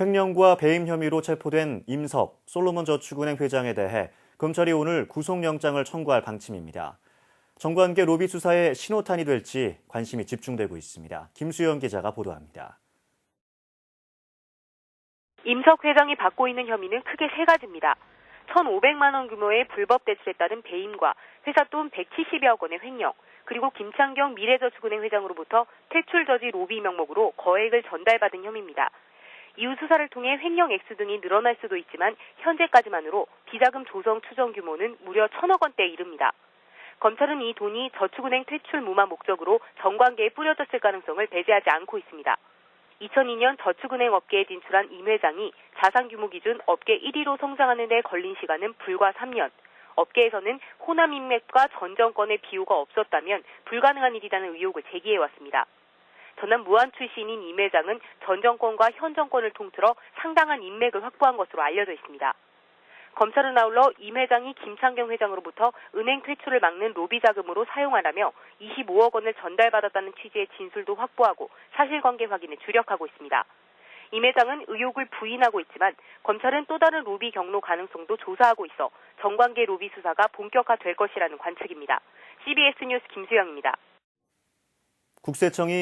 횡령과 배임 혐의로 체포된 임석 솔로몬 저축은행 회장에 대해 검찰이 오늘 구속영장을 청구할 방침입니다. 정관계 로비 수사의 신호탄이 될지 관심이 집중되고 있습니다. 김수영 기자가 보도합니다. 임석 회장이 받고 있는 혐의는 크게 세 가지입니다. 1,500만 원 규모의 불법 대출에 따른 배임과 회사 돈 170여억 원의 횡령, 그리고 김창경 미래저축은행 회장으로부터 퇴출 저지 로비 명목으로 거액을 전달받은 혐의입니다. 이후 수사를 통해 횡령 액수 등이 늘어날 수도 있지만 현재까지만으로 비자금 조성 추정 규모는 무려 천억 원대에 이릅니다. 검찰은 이 돈이 저축은행 퇴출 무마 목적으로 정관계에 뿌려졌을 가능성을 배제하지 않고 있습니다. 2002년 저축은행 업계에 진출한 임 회장이 자산 규모 기준 업계 1위로 성장하는 데 걸린 시간은 불과 3년. 업계에서는 호남 인맥과 전 정권의 비호가 없었다면 불가능한 일이라는 의혹을 제기해 왔습니다. 전남 무안 출신인 임 회장은 전 정권과 현 정권을 통틀어 상당한 인맥을 확보한 것으로 알려져 있습니다. 검찰은 아울러 임 회장이 김창경 회장으로부터 은행 퇴출을 막는 로비 자금으로 사용하라며 25억 원을 전달받았다는 취지의 진술도 확보하고 사실관계 확인에 주력하고 있습니다. 임 회장은 의혹을 부인하고 있지만 검찰은 또 다른 로비 경로 가능성도 조사하고 있어 정관계 로비 수사가 본격화될 것이라는 관측입니다. CBS 뉴스 김수영입니다. 국세청이